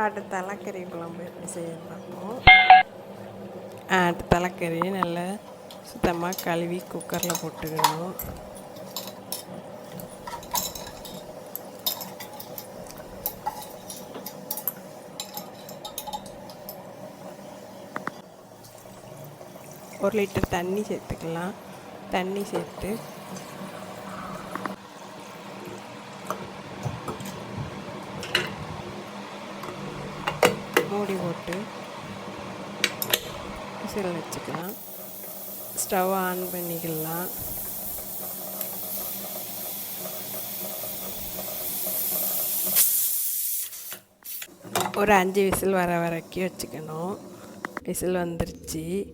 ஆட்டு தலைக்கறி குழம்பு எப்படி செய்யறது பார்ப்போம். ஆட்டு தலைக்கறி நல்லா சுத்தமாக கழுவி குக்கரில் போட்டுக்கணும். ஒரு லிட்டர் தண்ணி சேர்த்துக்கலாம். தண்ணி சேர்த்து மூடி போட்டு விசில் வச்சுக்கலாம். ஸ்டவ் ஆன் பண்ணிக்கலாம். ஒரு அஞ்சு விசில் வர வரைக்கும் வச்சுக்கணும். விசில் வந்துருச்சு.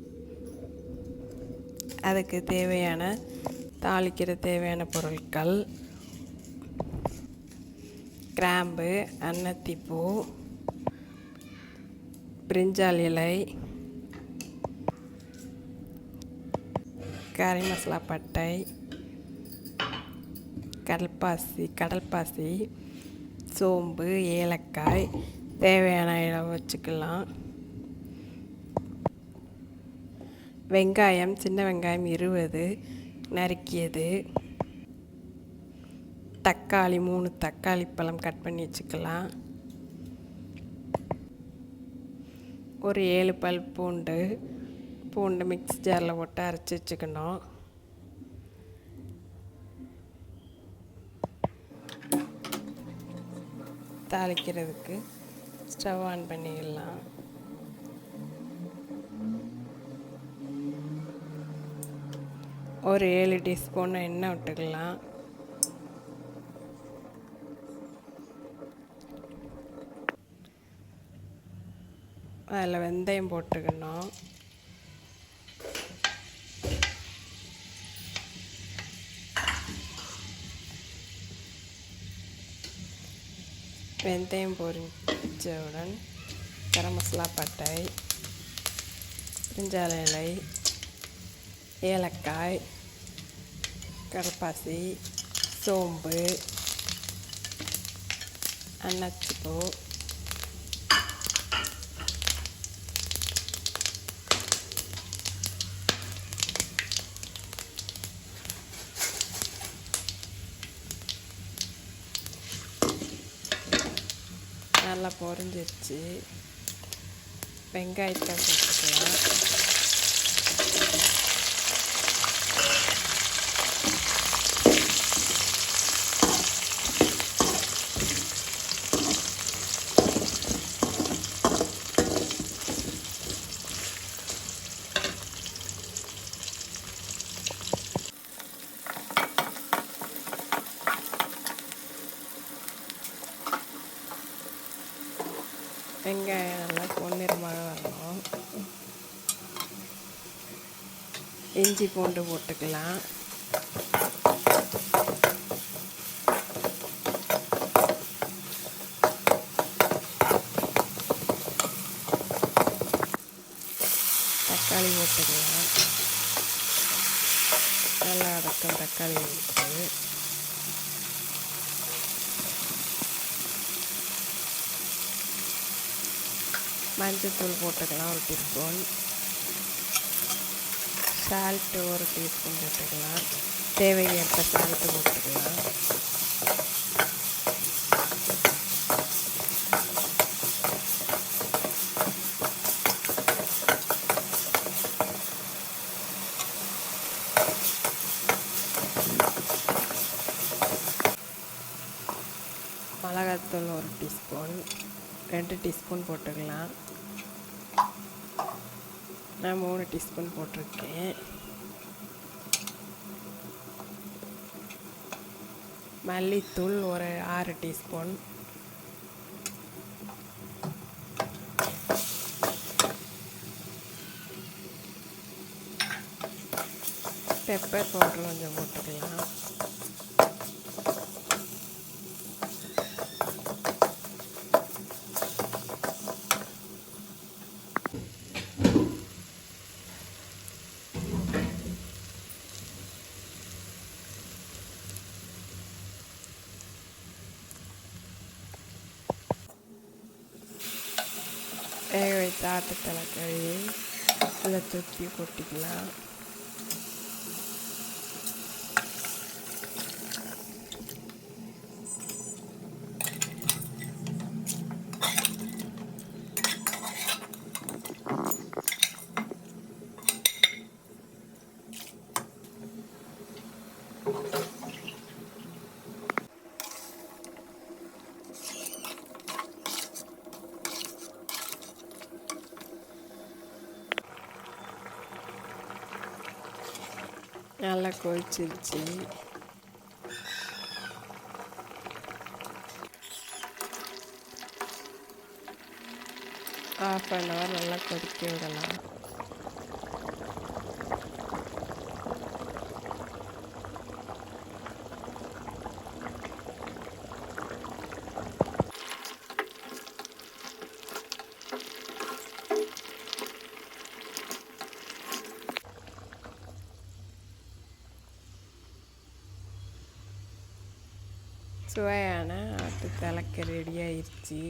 அதுக்கு தேவையான தாளிக்கிற தேவையான பொருட்கள். கிராம்பு அன்னத்திப்பூ பிரிஞ்சால் இலை கறி மசாலா பட்டை கடல்பாசி கடல்பாசி சோம்பு ஏலக்காய் தேவையான இடம் வச்சுக்கலாம். வெங்காயம் சின்ன வெங்காயம் இருபது நறுக்கியது. தக்காளி மூணு தக்காளி பழம் கட் பண்ணி வச்சுக்கலாம். ஒரு ஏழு பல் பூண்டு பூண்டு மிக்ஸ் ஜாரில் போட்டு அரைச்சி வச்சுக்கணும். தாளிக்கிறதுக்கு ஸ்டவ் ஆன் பண்ணிடலாம். ஒரு ஏழு டீஸ்பூன் எண்ணெய் விட்டுக்கலாம். அதில் வெந்தயம் போட்டுக்கணும். வெந்தயம் பொரிஞ்சவுடன் கரம் மசாலா பட்டை பிரிஞ்சால இலை ஏலக்காய் கடப்பாசி சோம்பு அன்னாச்சிப்பூ நல்லா பொறிஞ்சிருச்சு வெங்காயத்தை சேர்த்துக்கலாம். வெங்காயம் நல்லா பொன்னிறமாக வரணும். இஞ்சி பூண்டு போட்டுக்கலாம். தக்காளி போட்டுக்கலாம். நல்லா அடக்கம் தக்காளி போட்டு மஞ்சத்தூள் போட்டுக்கலாம் ஒரு டீஸ்பூன் சால்ட்டு ஒரு டீஸ்பூன் போட்டுக்கலாம். தேவையேற்ப சால்ட்டு போட்டுக்கலாம். மிளகாத்தூள் ஒரு டீஸ்பூன் ரெண்டு டீஸ்பூன் போட்டுக்கலாம். நான் மூணு டீஸ்பூன் போட்டிருக்கேன். மல்லித்தூள் ஒரு ஆறு டீஸ்பூன். பெப்பர் பவுடர் கொஞ்சம் போட்டுக்கலாம். வேக வைத்த ஆட்டுத்தலைக்கறி அதில் தூக்கி கொட்டிக்கலாம் நல்லா கொதிச்சிருச்சு. ஆஃப் அன் ஹவர் நல்லா கொதிக்க விடலாம். சுவையான ஆட்டு தலைக்க ரெடி ஆயிடுச்சு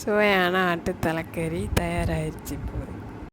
சுவையான ஆட்டு தலைக்கறி தயாராகிடுச்சு இப்போது